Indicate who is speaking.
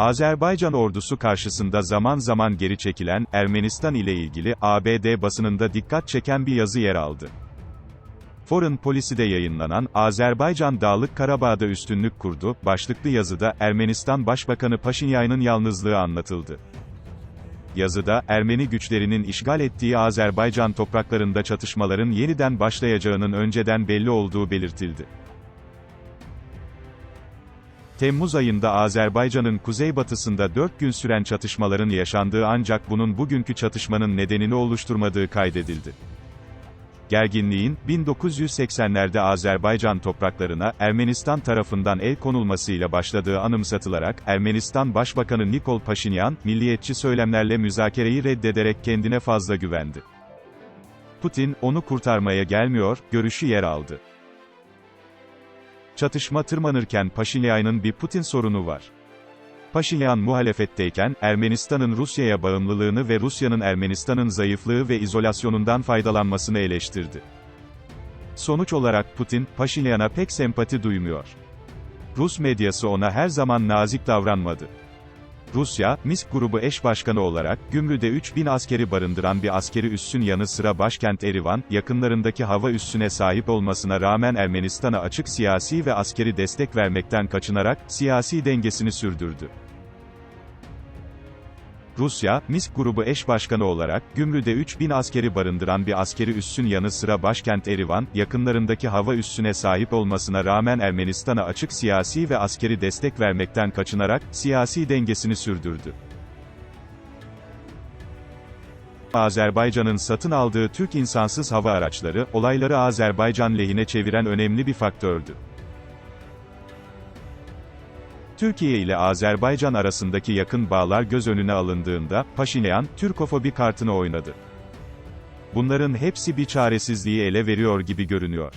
Speaker 1: Azerbaycan ordusu karşısında zaman zaman geri çekilen, Ermenistan ile ilgili, ABD basınında dikkat çeken bir yazı yer aldı. Foreign Policy'de yayınlanan, Azerbaycan Dağlık Karabağ'da üstünlük kurdu, başlıklı yazıda, Ermenistan Başbakanı Paşinyan'ın yalnızlığı anlatıldı. Yazıda, Ermeni güçlerinin işgal ettiği Azerbaycan topraklarında çatışmaların yeniden başlayacağının önceden belli olduğu belirtildi. Temmuz ayında Azerbaycan'ın kuzeybatısında 4 gün süren çatışmaların yaşandığı ancak bunun bugünkü çatışmanın nedenini oluşturmadığı kaydedildi. Gerginliğin, 1980'lerde Azerbaycan topraklarına, Ermenistan tarafından el konulmasıyla başladığı anımsatılarak, Ermenistan Başbakanı Nikol Paşinyan, milliyetçi söylemlerle müzakereyi reddederek kendine fazla güvendi. Putin, onu kurtarmaya gelmiyor, görüşü yer aldı. Çatışma tırmanırken Paşinyan'ın bir Putin sorunu var. Paşinyan muhalefetteyken, Ermenistan'ın Rusya'ya bağımlılığını ve Rusya'nın Ermenistan'ın zayıflığı ve izolasyonundan faydalanmasını eleştirdi. Sonuç olarak Putin, Paşinyan'a pek sempati duymuyor. Rus medyası ona her zaman nazik davranmadı. Rusya, Minsk grubu eş başkanı olarak, Gümrü'de 3000 askeri barındıran bir askeri üssün yanı sıra başkent Erivan, yakınlarındaki hava üssüne sahip olmasına rağmen Ermenistan'a açık siyasi ve askeri destek vermekten kaçınarak, siyasi dengesini sürdürdü. Rusya, Minsk grubu eş başkanı olarak, Gümrü'de 3000 askeri barındıran bir askeri üssün yanı sıra başkent Erivan, yakınlarındaki hava üssüne sahip olmasına rağmen Ermenistan'a açık siyasi ve askeri destek vermekten kaçınarak, siyasi dengesini sürdürdü. Azerbaycan'ın satın aldığı Türk insansız hava araçları, olayları Azerbaycan lehine çeviren önemli bir faktördü. Türkiye ile Azerbaycan arasındaki yakın bağlar göz önüne alındığında, Paşinyan, Türkofobi kartını oynadı. Bunların hepsi bir çaresizliği ele veriyor gibi görünüyor.